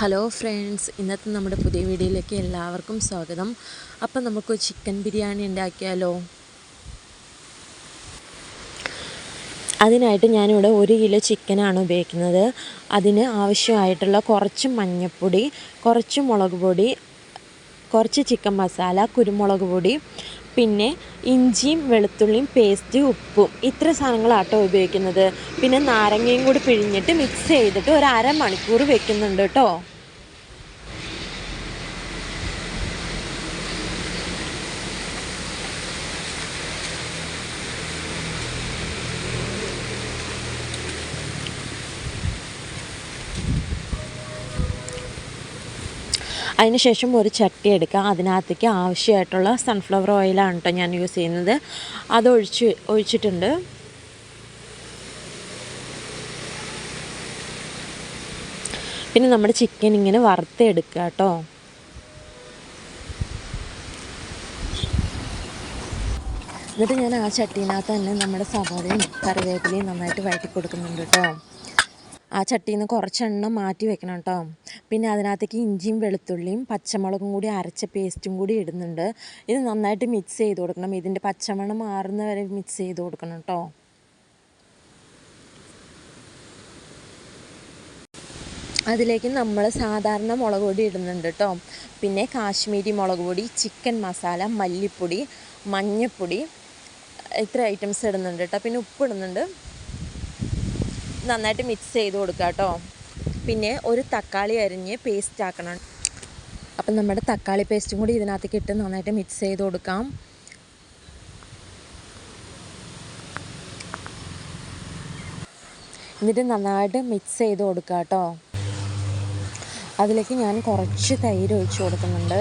Hello friends ഇന്നത്തെ നമ്മുടെ പുതിയ വീഡിയോയിലേക്ക് എല്ലാവർക്കും സ്വാഗതം. അപ്പം നമുക്ക് ചിക്കൻ ബിരിയാണി ഉണ്ടാക്കിയാലോ? അതിനായിട്ട് ഞാനിവിടെ ഒരു കിലോ ചിക്കനാണ് ഉപയോഗിക്കുന്നത്. അതിന് ആവശ്യമായിട്ടുള്ള കുറച്ച് മഞ്ഞൾപ്പൊടി കുറച്ച് മുളക് പൊടി കുറച്ച് ചിക്കൻ മസാല കുരുമുളക് പൊടി പിന്നെ ഇഞ്ചിയും വെളുത്തുള്ളിയും പേസ്റ്റ് ഉപ്പും. ഇത്ര സാധനങ്ങളാട്ടോ ഉപയോഗിക്കുന്നത്. പിന്നെ നാരങ്ങയും കൂടി പിഴിഞ്ഞിട്ട് മിക്സ് ചെയ്തിട്ട് ഒരു അരമണിക്കൂർ വെക്കുന്നുണ്ട് കേട്ടോ. അതിനുശേഷം ഒരു ചട്ടി എടുക്കുക അതിനകത്തേക്ക് ആവശ്യമായിട്ടുള്ള സൺഫ്ലവർ ഓയിലാണ് കേട്ടോ ഞാൻ യൂസ് ചെയ്യുന്നത്. അത് ഒഴിച്ച് ഒഴിച്ചിട്ടുണ്ട്. പിന്നെ നമ്മുടെ ചിക്കൻ ഇങ്ങനെ വറുത്തെടുക്കുക കേട്ടോ എന്നിട്ട് ഞാൻ ആ ചട്ടീനകത്ത് തന്നെ നമ്മുടെ സവാളയും കറിവേപ്പിലയും നന്നായിട്ട് വഴറ്റി കൊടുക്കുന്നുണ്ട് കേട്ടോ ആ ചട്ടിയിൽ നിന്ന് കുറച്ചെണ്ണം മാറ്റി വെക്കണം കേട്ടോ പിന്നെ അതിനകത്തേക്ക് ഇഞ്ചിയും വെളുത്തുള്ളിയും പച്ചമുളകും കൂടി അരച്ച പേസ്റ്റും കൂടി ഇടുന്നുണ്ട്. ഇത് നന്നായിട്ട് മിക്സ് ചെയ്ത് കൊടുക്കണം. ഇതിന്റെ പച്ചമണം മാറുന്ന വരെ മിക്സ് ചെയ്ത് കൊടുക്കണം കേട്ടോ അതിലേക്ക് നമ്മൾ സാധാരണ മുളക് പൊടി ഇടുന്നുണ്ട് കേട്ടോ പിന്നെ കാശ്മീരി മുളക് പൊടി ചിക്കൻ മസാല മല്ലിപ്പൊടി മഞ്ഞൾപ്പൊടി ഇത്ര ഐറ്റംസ് ഇടുന്നുണ്ട് കേട്ടോ പിന്നെ ഉപ്പ് ഇടുന്നുണ്ട്. നന്നായിട്ട് മിക്സ് ചെയ്ത് കൊടുക്കുക കേട്ടോ. പിന്നെ ഒരു തക്കാളി അരിഞ്ഞ് പേസ്റ്റ് ആക്കണം. അപ്പം നമ്മുടെ തക്കാളി പേസ്റ്റും കൂടി ഇതിനകത്തേക്ക് ഇട്ട് നന്നായിട്ട് മിക്സ് ചെയ്ത് കൊടുക്കാം. എന്നിട്ട് നന്നായിട്ട് മിക്സ് ചെയ്ത് കൊടുക്കുക കേട്ടോ. അതിലേക്ക് ഞാൻ കുറച്ച് തൈര് ഒഴിച്ച് കൊടുക്കുന്നുണ്ട്.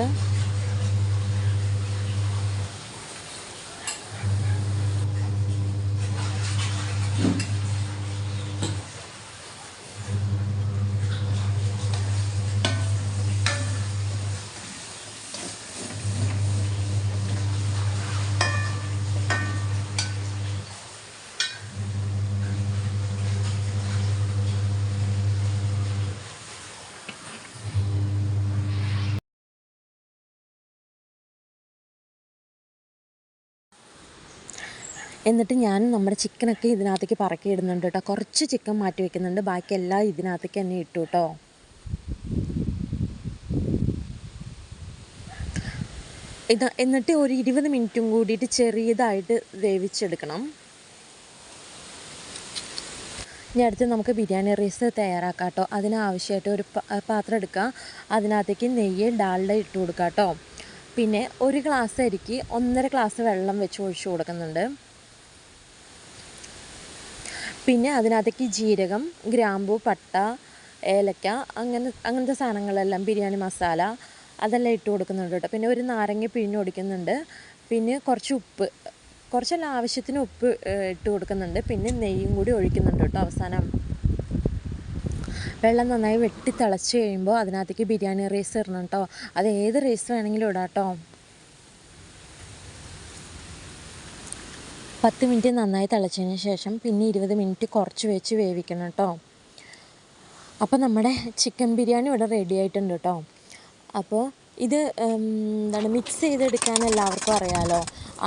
എന്നിട്ട് ഞാൻ നമ്മുടെ ചിക്കനൊക്കെ ഇതിനകത്തേക്ക് പറക്കി ഇടുന്നുണ്ട് കേട്ടോ. കുറച്ച് ചിക്കൻ മാറ്റി വെക്കുന്നുണ്ട്. ബാക്കി എല്ലാം ഇതിനകത്തേക്ക് തന്നെ ഇട്ടു കേട്ടോ. ഇത് എന്നിട്ട് ഒരു ഇരുപത് മിനിറ്റും കൂടിയിട്ട് ചെറിയതായിട്ട് വേവിച്ചെടുക്കണം. ഇനി അടുത്ത് നമുക്ക് ബിരിയാണി റൈസ് തയ്യാറാക്കാം കേട്ടോ. അതിനാവശ്യമായിട്ട് ഒരു പാത്രം എടുക്കുക. അതിനകത്തേക്ക് നെയ്യ് ഡാൽഡ ഇട്ട് കൊടുക്കാം കേട്ടോ. പിന്നെ ഒരു ഗ്ലാസ് അരിക്ക് ഒന്നര ഗ്ലാസ് വെള്ളം വെച്ച് ഒഴിച്ചു കൊടുക്കുന്നുണ്ട്. പിന്നെ അതിനകത്തേക്ക് ജീരകം ഗ്രാമ്പു പട്ട ഏലക്ക അങ്ങനെ അങ്ങനത്തെ സാധനങ്ങളെല്ലാം ബിരിയാണി മസാല അതെല്ലാം ഇട്ട് കൊടുക്കുന്നുണ്ട് കേട്ടോ. പിന്നെ ഒരു നാരങ്ങ പിഴിഞ്ഞ് കൊടുക്കുന്നുണ്ട്. പിന്നെ കുറച്ച് ഉപ്പ് കുറച്ചല്ല ആവശ്യത്തിന് ഉപ്പ് ഇട്ട് കൊടുക്കുന്നുണ്ട്. പിന്നെ നെയ്യും കൂടി ഒഴിക്കുന്നുണ്ട് കേട്ടോ അവസാനം. വെള്ളം നന്നായി വെട്ടി തിളച്ച് കഴിയുമ്പോൾ അതിനകത്തേക്ക് ബിരിയാണി റൈസ് ഇടണം കേട്ടോ. അത് ഏത് റൈസ് വേണമെങ്കിലും ഇടാം കേട്ടോ. പത്ത് മിനിറ്റ് നന്നായി തിളച്ചതിന് ശേഷം പിന്നെ ഇരുപത് മിനിറ്റ് കുറച്ച് വെച്ച് വേവിക്കണം കേട്ടോ. അപ്പോൾ നമ്മുടെ ചിക്കൻ ബിരിയാണി ഇവിടെ റെഡി ആയിട്ടുണ്ട് കേട്ടോ. അപ്പോൾ ഇത് എന്താണ് മിക്സ് ചെയ്തെടുക്കാൻ എല്ലാവർക്കും അറിയാമല്ലോ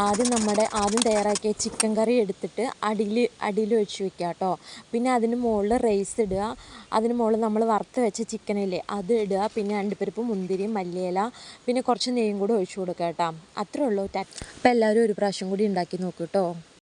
ആദ്യം നമ്മുടെ ആദ്യം തയ്യാറാക്കിയ ചിക്കൻ കറി എടുത്തിട്ട് അടിയിൽ അടിയിൽ ഒഴിച്ച് വെക്കുക കേട്ടോ. പിന്നെ അതിന് മുകളിൽ റൈസ് ഇടുക. അതിന് മുകളിൽ നമ്മൾ വറുത്ത് വെച്ച ചിക്കനില്ലേ അത് ഇടുക. പിന്നെ അണ്ടിപ്പരിപ്പ് മുന്തിരി മല്ലിയില പിന്നെ കുറച്ച് നെയ്യും കൂടി ഒഴിച്ചു കൊടുക്കുക കേട്ടോ. അത്രേ ഉള്ളൂ. അപ്പം എല്ലാവരും ഒരു പ്രാവശ്യം കൂടി ഉണ്ടാക്കി നോക്കൂ കേട്ടോ.